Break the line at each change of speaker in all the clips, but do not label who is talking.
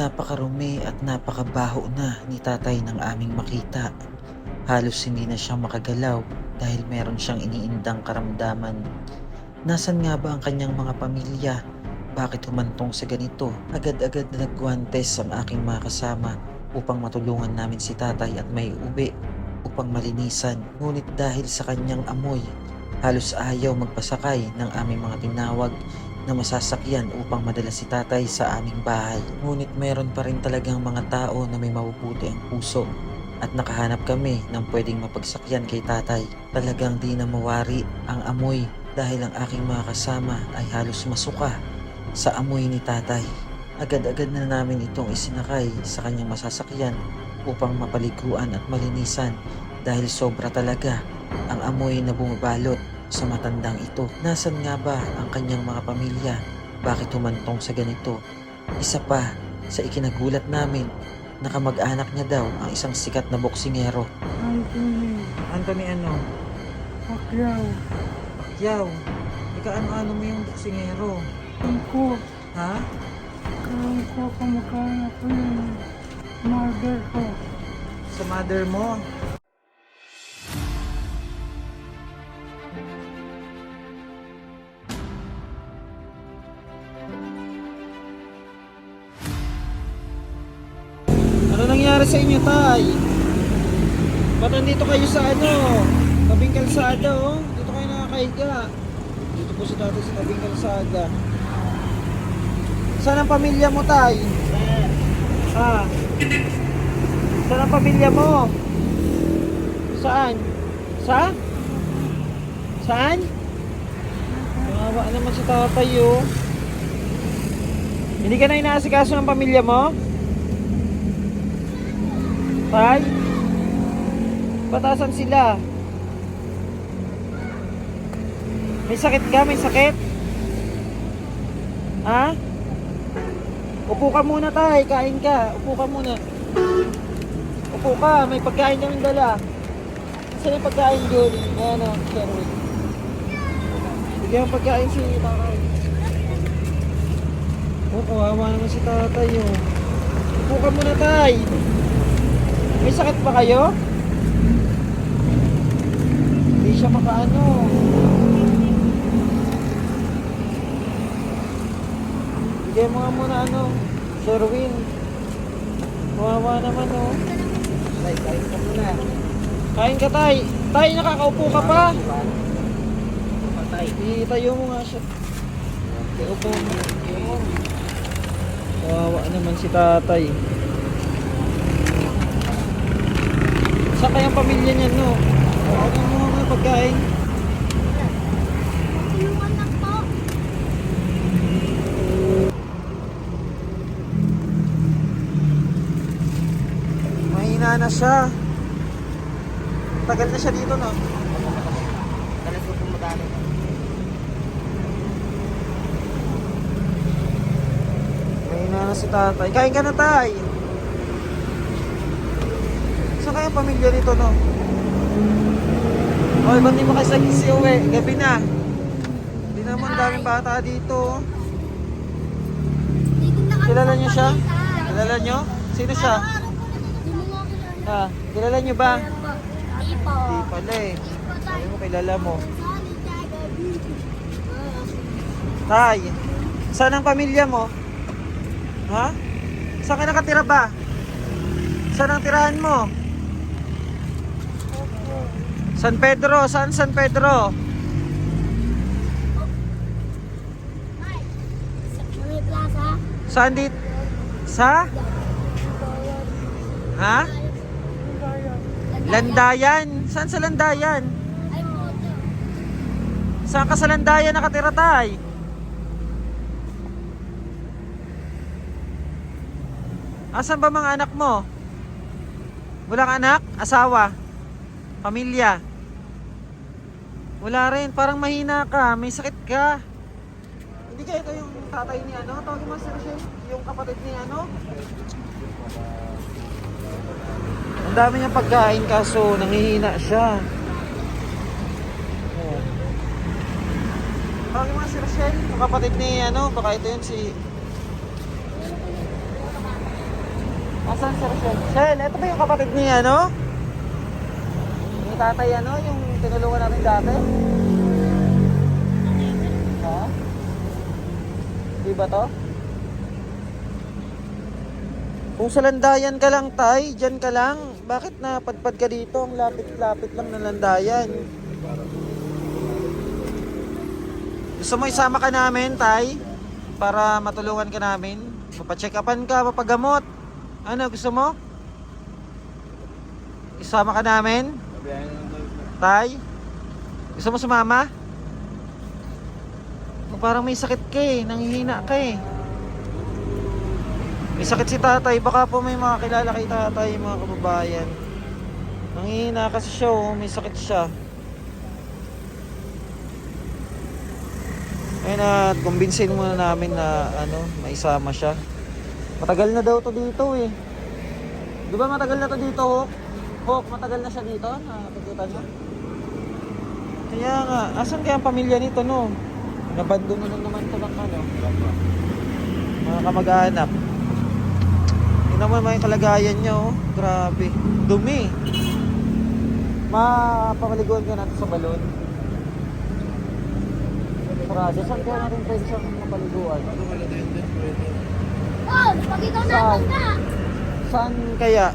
Napakarumi at napakabaho na ni tatay ng aming makita. Halos hindi na siya makagalaw dahil meron siyang iniindang karamdaman. Nasaan nga ba ang kanyang mga pamilya? Bakit humantong sa ganito? Agad-agad na nagguantes ang aking mga kasama upang matulungan namin si tatay at may uwi upang malinisan. Ngunit dahil sa kanyang amoy, halos ayaw magpasakay ng aming mga tinawag na masasakyan upang madala si tatay sa aming bahay. Ngunit meron pa rin talagang mga tao na may mabubuti ang puso at nakahanap kami ng pwedeng mapagsakyan kay tatay. Talagang di na mawari ang amoy dahil ang aking mga kasama ay halos masuka sa amoy ni tatay. Agad-agad na namin itong isinakay sa kanyang masasakyan upang mapaliguan at malinisan dahil sobra talaga ang amoy na bumabalot sa matandang ito. Nasaan nga ba ang kanyang mga pamilya? Bakit humantong sa ganito? Isa pa sa ikinagulat namin na kamag-anak niya daw ang isang sikat na boksingero.
Anthony,
Anthony ano?
Pacquiao,
Yaw, ika ano-ano mo yung boksingero?
Tungko,
Ha?
karoon ko kamag-anak ko yung mother ko.
Sa mother mo? Nangyari sa inyo, Tay? Ba't nandito kayo sa ano? Tabing kalsada, oh. Dito kayo nakakahiga. Dito po si tatay sa tabing kalsada. Saan ang pamilya mo, Tay? Ha? Saan ang pamilya mo? Saan? Sa? Saan? Kawawa naman si tatay, oh. Hindi ka na inaasikaso ng pamilya mo? Tay? Batasan sila. May sakit ka? May sakit? Ha? Upo ka muna tay, kain ka. Upo ka muna. Upo ka, may pagkain kaming dala. Saan yung pagkain, Julie? Ayan o, Sherwin. Bigyan ng pagkain si tatay. Oh, kawawa naman si tatay oh. Upo ka muna tay. May sakit ba kayo? Hindi siya makaano. Bigyan mo nga muna ano, Sherwin. Kawawa naman oh. Tay, kain ka muna. Kain ka tay. Tay, nakakaupo ka pa. Tay. Itayo mo nga siya. Okay, upo mo. Kawawa naman si tatay. Sa kayang pamilya niya, no? Ano mo mga pagkain?
Tulungan lang po.
Mahina na siya. Tagal na siya dito, no?
Talas ko pumadali.
Mahina na si tatay. Kain ka na, tay. Saan kayang pamilya dito, no? Oy, ba't di mo kasi si uwi? Gabi na. Hindi naman daming bata dito. Kilala niyo siya? Kilala niyo? Sino siya?
Hindi mo nga kilala.
Ha? Kilala niyo ba?
Hindi po.
Hindi pala eh. Sabi mo, kilala mo. Tay, saan ang pamilya mo? Ha? Saan ka nakatira ba? Saan ang tirahan mo? San Pedro, saan San Pedro? Saan dit? Sa? Ha? Landayan. Saan sa Landayan? Saan ka sa Landayan nakatira tay? Asan ba mga anak mo? Walang anak? Asawa? Pamilya? Wala rin. Parang mahina ka. May sakit ka. Hindi ka ito yung tatay ni ano? Tawagin mo si Rochelle? Yung kapatid ni ano? Ang dami niyang pagkain kaso nangihina siya. Oh. Tawagin mo si Rochelle? Yung kapatid ni ano? Baka ito yun si... Asan si Rochelle? Shell, ito ba yung kapatid ni ano? Tatay ano, yung tinulungan natin dati? Ha? Di ba to? Kung sa landayan ka lang, tay, dyan ka lang. Bakit napadpad ka dito? Ang lapit-lapit lang ng landayan. Gusto mo isama ka namin, tay? Para matulungan ka namin? Mapacheck upan ka, mapagamot. Ano, gusto mo? Isama ka namin? Tay? Gusto mo sumama? O, Parang may sakit ka eh, nanghihina ka eh. May sakit si tatay, baka po may mga kilala kay tatay, mga kababayan. Nanghihina kasi siya oh, may sakit siya. Ayun at kumbinsin muna namin na ano, maisama siya. Matagal na daw to dito eh. Di ba matagal na to dito, Hawk? Hawk, matagal na siya dito? Nakakita niyo? Kaya nga, asan kaya ang pamilya nito, no? Nabandon na naman to ng ano, mga kamag-anak. Mo naman yung kalagayan niya, oh. Grabe. Dumi. Mapapaliguan ka natin sa balon. Sarado, saan kaya natin pwede siyang mapaliguan?
Oh, ikaw na
Saan?
na.
Saan kaya?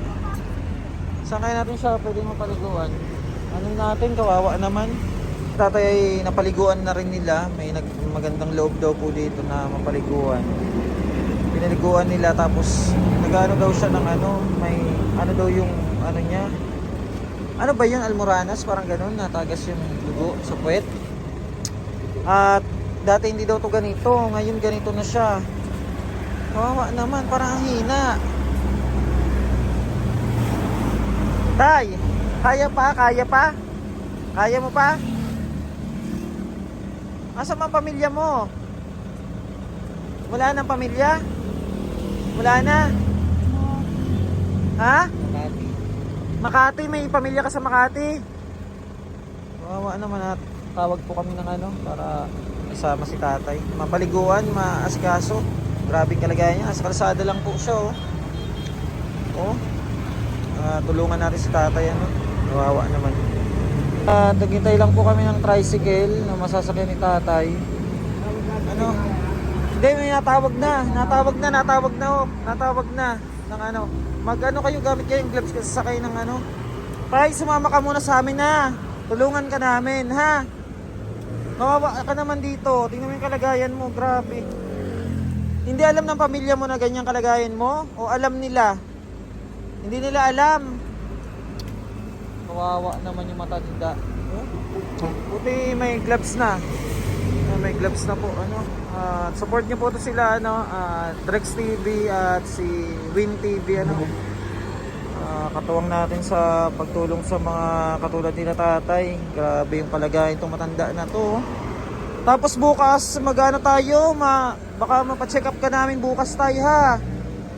Saan kaya natin siya pwede mapaliguan? Ano natin, kawawa naman. Tatay ay napaliguan na rin nila. May nag magandang loob daw po dito na mapaliguan. Pinaliguan nila tapos nagano daw siya ng ano, may ano daw yung ano niya. Ano ba yun, Almoranas? Parang ganun, natagas yung dugo sa puwet. At dati hindi daw to ganito, ngayon ganito na siya. Kawawa naman, parang ang hina. Tay, kaya pa? Kaya pa? Kaya mo pa? Asa ang pamilya mo? Wala nang pamilya? Wala na? Ha?
Makati.
Makati, may pamilya ka sa Makati. Kawawa naman at tawag po kami ng ano para isama si tatay. Mapaliguan, maasikaso. Grabe kalagayan niya. Sa kalsada lang po siya oh. Oh. Tulungan natin si tatay ano. Kawawa naman. Ah, naghintay lang po kami ng tricycle na masasakyan ni tatay. Ano? Hindi, may natawag na. Natawag na, natawag na oh. Natawag na. Ng ano. Mag ano kayo, gamit kayo yung gloves kasi sakay ng ano. Tay, sumama ka muna sa amin na. Tulungan ka namin, ha? Kawawa ka naman dito. Tingnan mo yung kalagayan mo, grabe. Hindi alam ng pamilya mo na ganyang kalagayan mo? O alam nila? Hindi nila alam. Kawawa naman yung matanda. Buti may gloves na. Ah, may gloves na po. Ano? Ah, support niyo po to sila ano, ah, Drex TV at si Win TV ano. Ah, katuwang natin sa pagtulong sa mga katulad nila tatay. Grabe yung kalagayan itong matanda na to. Tapos bukas magana tayo, ma baka mapacheck up ka namin bukas tayo ha.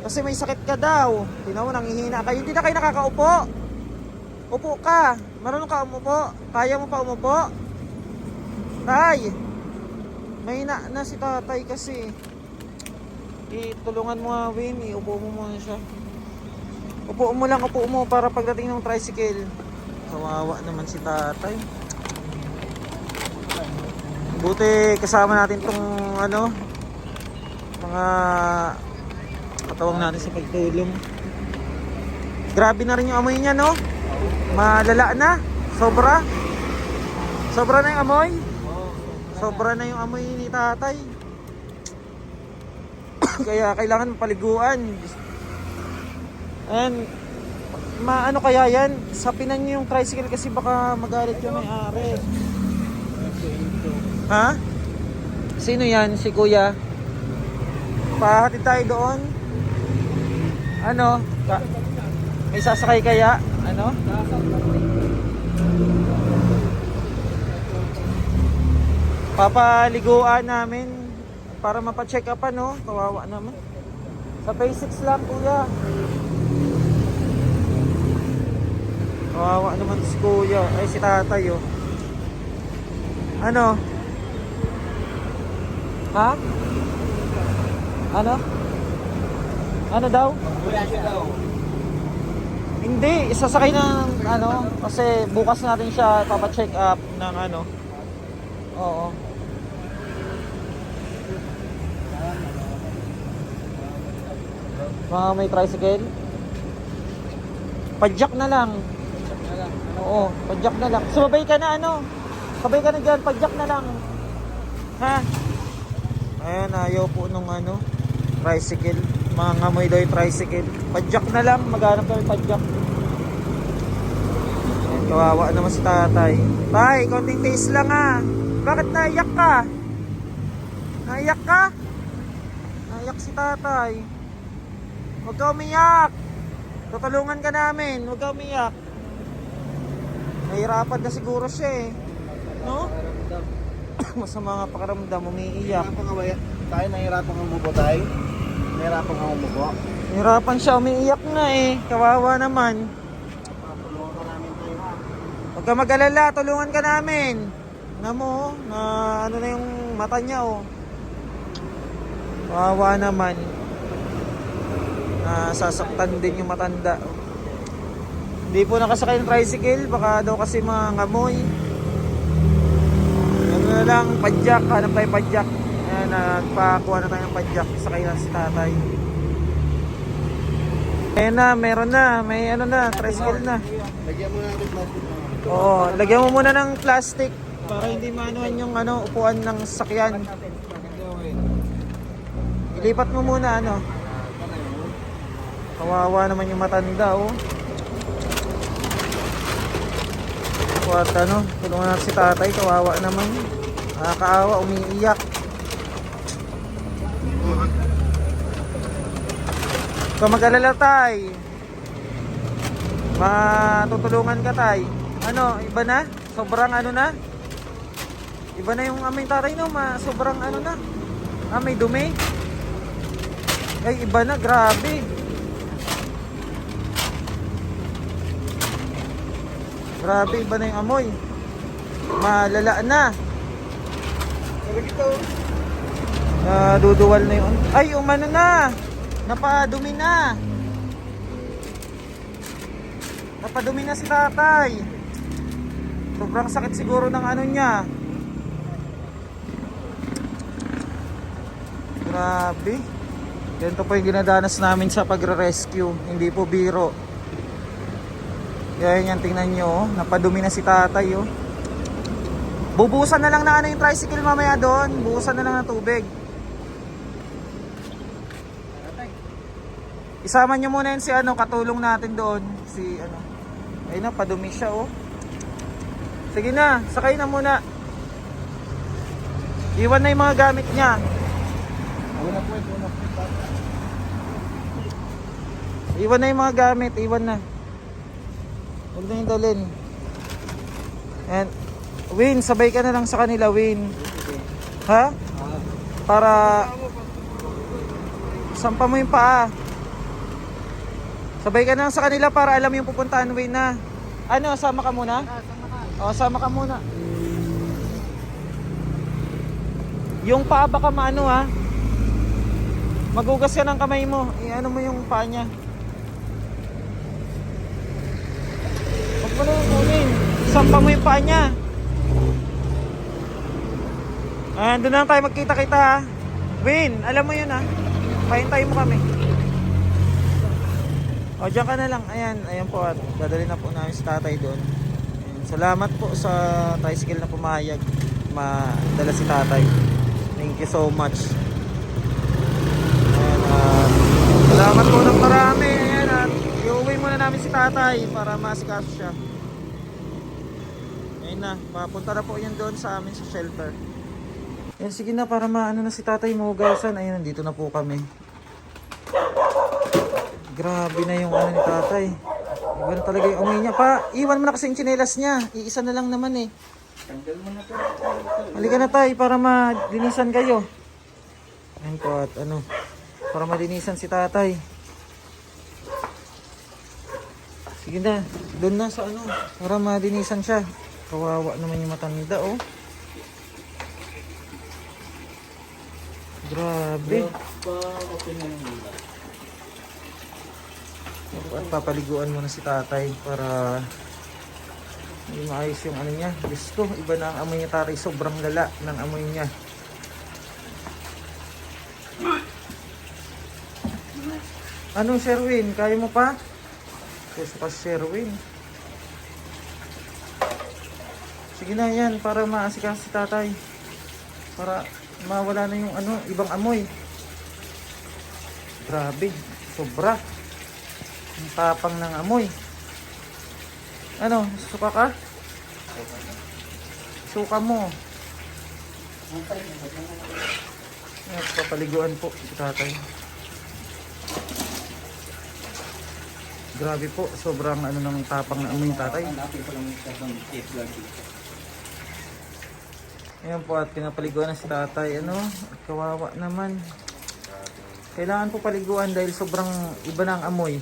Kasi may sakit ka daw. Tingnan mo, nangihina ka. Hindi na kayo nakakaupo. Upo ka. Marunong ka umupo. Kaya mo pa umupo? Tay. May na, na si tatay kasi. Itulungan mo nga, Win. Iupo mo muna siya. Upo mo lang, upo mo para pagdating ng tricycle. Kawawa naman si tatay. Buti kasama natin tong ano, mga katawang natin sa pagtulong. Grabe na rin yung amoy niya, no? Malala na. Sobra. Sobra na yung amoy. Sobra na yung amoy ni tatay. Kaya kailangan mapaliguan. And, maano kaya yan? Sapinan niyo yung tricycle kasi baka magalit yung may-ari. Ha? Sino yan? Si kuya? Pahatid tayo doon? Ano? Ka- may sasakay kaya? Ano? Papaliguan namin para mapacheck up ano, kawawa naman. Sa basics lang kuya. Kawawa naman si kuya, ay si tatay oh. Ano? Ha? Ano? Ano daw?
Siya daw.
Hindi, isasakay ng ano, kasi bukas natin siya papacheck up ng ano. Oo. Mga may tricycle? Padjak na lang. Oo, padjak na lang. Sumabay ka na ano? Sabay ka na dyan, padjak na lang. Ha? Ayan, ayaw po nung ano, tricycle. Mga ngamoy daw yung tricycle. Padjak na lang, maghanap kami padjak. Ayan, kawawa naman si tatay. Tay, konting taste lang ha. Bakit naiyak ka? Naiyak ka? Naiyak si tatay. Huwag ka umiyak. Tutulungan ka namin. Huwag ka umiyak. Nahirapan na siguro siya eh. No? Masama nga pakaramdam, umiiyak.
Tayo nahirapan ang umubo tayo. Nahirapan ang umubo.
Nahirapan siya, umiiyak nga eh. Kawawa naman.
Tulungan ka namin tayo ha.
Huwag ka mag-alala, tulungan ka namin. Na mo, na ano na yung mata niya oh. Kawawa naman. Na sasaktan din yung matanda. Hindi po nakasakay ng tricycle, baka daw kasi mga ngamoy. Ano na lang, padjak, hanap tayo padjak. Ayan, nagpakuha na tayo ng padjak, sakay na si tatay. Ayan na, meron na, may ano na, tricycle na.
Lagyan mo natin plastic na.
Oo, lagyan mo muna ng plastic para hindi maanuhan yung ano, upuan ng sakyan. Ilipat mo muna ano. Kawawa naman yung matanda oh. What ano, tulungan natin si tatay, kawawa naman. Nakakaawa, umiiyak. Kung mag-alala tay, matutulungan ka tay. Ano, iba na? Sobrang ano na? Iba na yung aming tatay no, ma, sobrang ano na. Ah, may dumi. Ay, iba na, grabe. Grabe, iba na yung amoy. Malala na. Ah, duduwal na yun. Ay, umano na. Napadumi na. Napadumi na si tatay. Sobrang sakit siguro ng ano niya. Grabe. Ganito po yung ginadanas namin sa pagre-rescue. Hindi po biro. Gaya yan, tingnan nyo. oh. Napadumi na si tatay. Oh. Bubusan na lang na ano yung tricycle mamaya doon. Bubusan na lang ng tubig. Isama nyo muna yun si ano, katulong natin doon. Si ano. Ayun na, padumi siya oh. Sige na, sakay na muna. Iwan na yung mga gamit niya. Iwan na yung mga gamit, iwan na. Huwag na yung dalhin. And, Win, sabay ka na lang sa kanila, Win. Ha? Para... Sampa mo yung paa. Sabay ka na lang sa kanila para alam yung pupuntahan, Win, na. Ano, sama ka muna? O, sama ka muna. Yung paa baka maano ha. Magugas ka ng kamay mo. I-ano mo yung paa niya. Huwag mo na yung kunin. Sampa mo yung paa niya. Ah, doon na lang tayo magkita-kita ha. Win, alam mo yun ha. Pahintay mo kami. O, dyan ka na lang. Ayan, ayan po at dadali na po namin si tatay doon. Salamat po sa tricycle na pumayag. Madala si tatay. Thank you so much. Ayan, at salamat po ng marami. Ayan, at iuwi muna namin si tatay para masikaso siya. Ayun na, papunta na po yan doon sa amin sa shelter. Ayan, sige na para maano na si tatay mo hugasan. Ayun, nandito na po kami. Grabe na yung ano ni tatay. Iba na talaga yung amoy niya. Pa, iwan mo na kasi yung tsinelas niya. Iisa na lang naman eh.
Tanggal mo na to.
Halika na tayo para madinisan kayo. Ayun po at ano, para madinisan si tatay. Sige na, doon na sa ano, para madinisan siya. Kawawa naman yung matanda oh. Grabe. At papaliguan mo na si tatay para hindi maayos yung ano niya. Ko, iba na ang amoy niya tatay. Sobrang lala ng amoy niya. Ano, Sherwin? Kaya mo pa? Gusto ka, Sherwin. Sige na yan, para maasikas si tatay. Para mawala na yung ano, ibang amoy. Grabe, sobra. Ang tapang ng amoy. Ano, suka ka? Suka mo. Papaliguan po si tatay. Grabe po, sobrang ano ng tapang na amoy tatay. Ayan po at pinapaliguan na si tatay. Ano, at kawawa naman. Kailangan po paliguan dahil sobrang iba na ang amoy.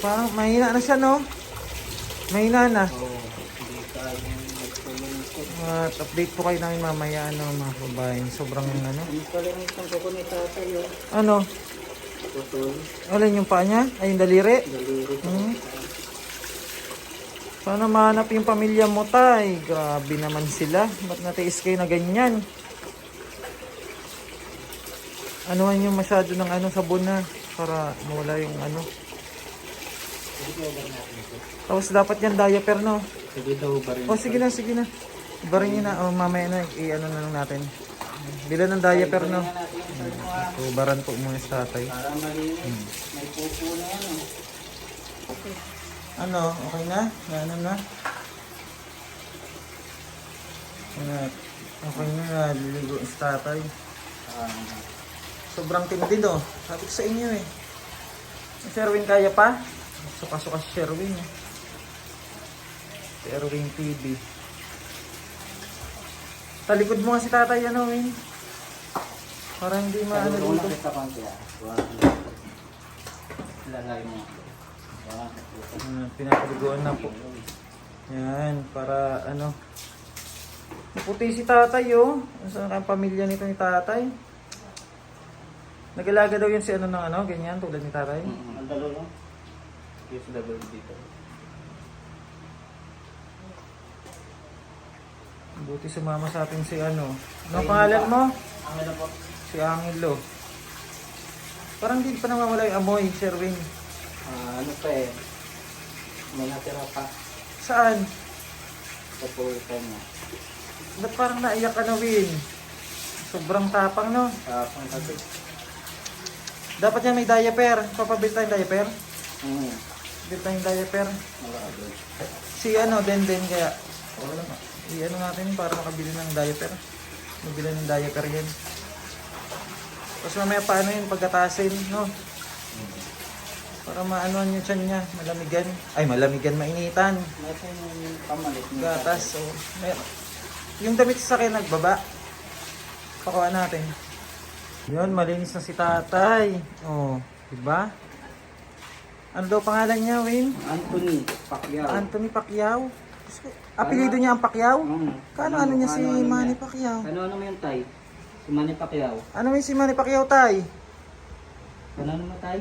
Parang mahina na siya, no? Mahina na. At update po kayo namin mamaya, ano, mga kababayan. Sobrang, ano? Ano? Alin yung paa niya? Ay, yung daliri? Hmm. Sana mahanap yung pamilya mo, tay. Grabe naman sila. Ba't natiis kayo na ganyan? Anuhan yung masyado ng ano sabon na para mawala yung ano. Tapos dapat yan diaper, no?
Sige daw ba rin?
O sige na, sige na. Ibarin nyo na. O mamaya na, i-ano na lang natin. Bila ng diaper, no? So, baran po muna sa tatay.
Para malinis. May pupo na yan. oh.
Ano, okay na? Ano na? Ano, okay na, liligo sa tatay.
Ah,
Sobrang tindi no. Sabi ko sa inyo eh. Si Sherwin kaya pa? Suka-suka si Sherwin. Sherwin TV. Talikod mo nga si tatay ano Win. Para hindi maano
Ano
dito.
kita pang kaya? Lalay mo.
Ano, na po. Yan, para ano. Puti si tatay oh. Saan ang pamilya nito ni tatay? Nag-alaga daw yun si ano ng ano, ganyan, tulad ni tatay.
Ang dalo lang. Double dito.
Buti sumama sa atin si ano. Ano pangalan mo?
Ang ano po?
Si Angelo. Parang di pa nawawala yung amoy, Sherwin.
Ah, ano pa eh. May natira pa.
Saan?
Sa pulpa mo.
Ba't parang naiyak ka na, Win? Sobrang tapang, no?
Sa pangkati.
Dapat yan may diaper. Papabit tayong diaper.
Hmm.
Bit tayong diaper. Si ano, Den Den kaya. Wala nga. I-ano natin para makabili ng diaper. Mabili ng diaper yan. Tapos mamaya paano yun pagkatasin, no? Para maanoan yung tiyan niya, malamigan. Ay, malamigan, mainitan.
Nasaan yung pamalit mo?
Gatas, so, mer yung damit sa akin nagbaba. Pakuha natin. Yun, malinis na si tatay. Oh, diba? Ano daw pangalan niya, Win?
Anthony Pacquiao.
Anthony Pacquiao. Apelido niya ang Pacquiao?
Hmm.
Kano ano niya si
ano
Manny? Pacquiao?
Ano ano mo yung tay? Si Manny Pacquiao.
Ano yung si Manny Pacquiao, tay?
Ano ano mo tay?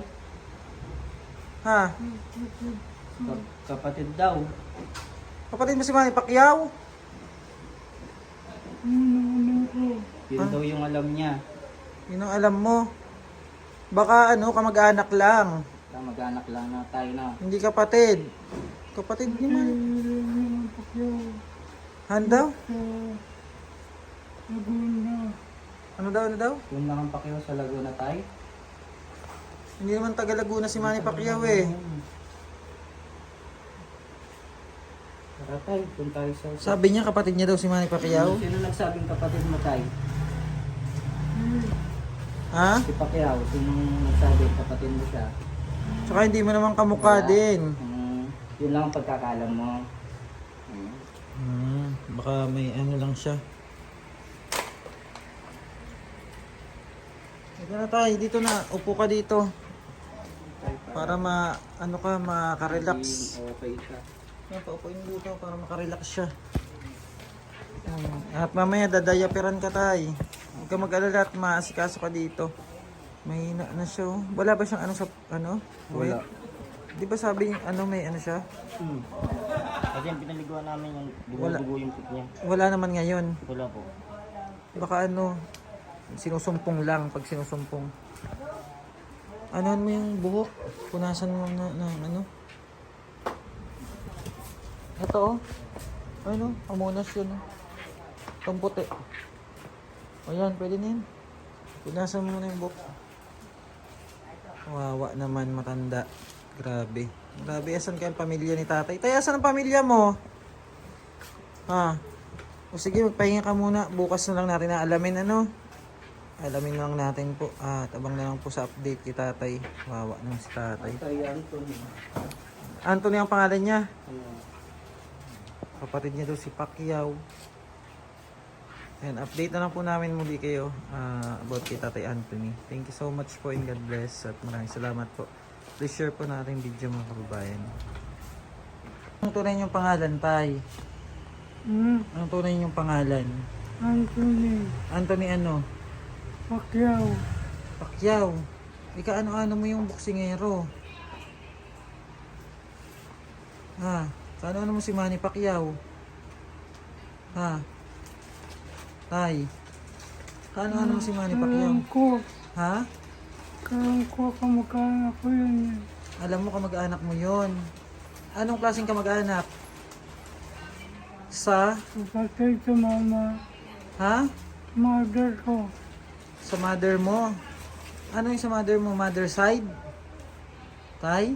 Ha?
Kap- kapatid daw.
Kapatid mo si Manny Pacquiao?
Yun daw yung alam niya.
Yun ang alam mo. Baka ano, kamag-anak lang.
Kamag-anak lang na tayo na.
Hindi kapatid. Kapatid ni Manny. Han daw? Ano daw, ano daw?
Yung lang ang Pacquiao sa Laguna tay.
Hindi naman taga Laguna si Manny Pacquiao eh.
Tara tay, kung tayo sa...
Sabi niya kapatid niya daw si Manny Pacquiao.
Sino nagsabing kapatid mo tay?
Ha?
Si Pacquiao. Sino nagsabing kapatid mo siya?
Tsaka hindi mo naman kamukha din.
Hmm, yun lang ang pagkakalam mo. Hmm.
Hmm, baka may ano lang siya. Dito na tayo, dito na. Upo ka dito. Para ma, ano ka, makarelax.
Okay siya.
Yan, paupuin dito para makarelax siya. Hmm, At mamaya dadayapiran ka tay. Huwag ka mag-alala at maasikaso ka dito. Mahina na siya. oh. Wala ba siyang ano sa ano?
Wala.
Di ba sabi ano may ano siya?
Hmm. Kasi yung pinaliguan namin yung
Wala.
dumudugo yung pit niya.
Wala naman ngayon.
Wala po.
Baka ano, sinusumpong lang pag sinusumpong. Anuhan mo yung buhok? Punasan mo na, na ano? Ito oh. Ano? Amunas yun oh. Itong puti. O yan, pwede na yun. Punasan mo na yung buhok. Wawa naman matanda. Grabe. Grabe, asan kaya ang pamilya ni tatay? Tay, asan ang pamilya mo? Ha? O sige, magpahinga ka muna. Bukas na lang natin na alamin ano. Alamin lang natin po. Ah, tabang na lang po sa update kay tatay. Wawa naman si tatay.
Tay Anthony.
Anthony ang pangalan niya. Kapatid niya daw si Pacquiao. And update na lang po namin muli kayo ah, about kay Tatay Anthony. Thank you so much po and God bless at maraming salamat po. Please share po natin video mga kababayan. Anong tunay niyong pangalan, Tay?
Hmm,
Anong tunay niyong pangalan?
Anthony,
Anthony ano?
Pacquiao,
Pacquiao. Ika ano-ano mo yung boksingero? Ha? Ano-ano mo si Manny Pacquiao? Ha? Tay. Ano-ano mo si Manny Pacquiao?
alam ko,
Ha?
alam ko kamag-anak ko yun eh.
Alam mo kamag-anak mo yon. Anong klaseng kamag-anak? Sa?
Kapatid sa mama,
Ha?
mother ko,
Sa mother mo? Ano yung sa mother mo? Mother side? Tay?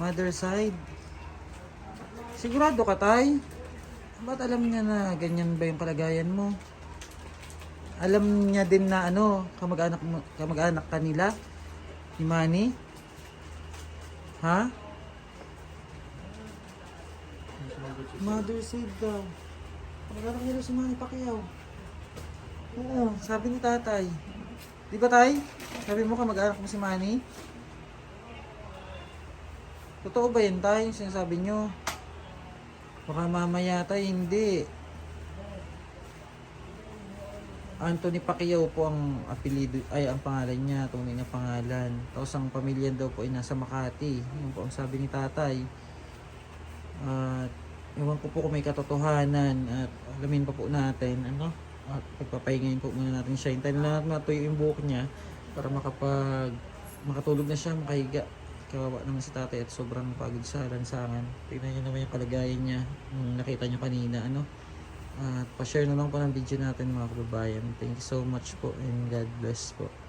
Mother side? Sigurado ka, Tay? Ba't alam niya na ganyan ba yung kalagayan mo? Alam niya din na ano, kamag-anak kamag-anak kanila? Ni Manny? Ha? Mother side daw. Kamag-anak daw si Manny Pacquiao. Oo, sabi ni tatay. Di ba tay? Sabi mo ka mag-anak mo si Manny? Totoo ba yun tay? Sinasabi nyo? Baka mamaya tay, hindi. Anthony Pacquiao po ang apelido, ay ang pangalan niya, tunay na pangalan. Tapos ang pamilya daw po ay nasa Makati. Yun po ang sabi ni tatay. At ewan ko po kung may katotohanan at alamin pa po natin ano at pagpapahingayin po muna natin siya hintayin lang natin matuyo yung buhok niya para makapag makatulog na siya makahiga kawawa naman si tatay at sobrang pagod sa lansangan tignan niyo naman yung kalagayan niya nung nakita niyo kanina ano at pa-share na lang po ng video natin mga kababayan. Thank you so much po and God bless po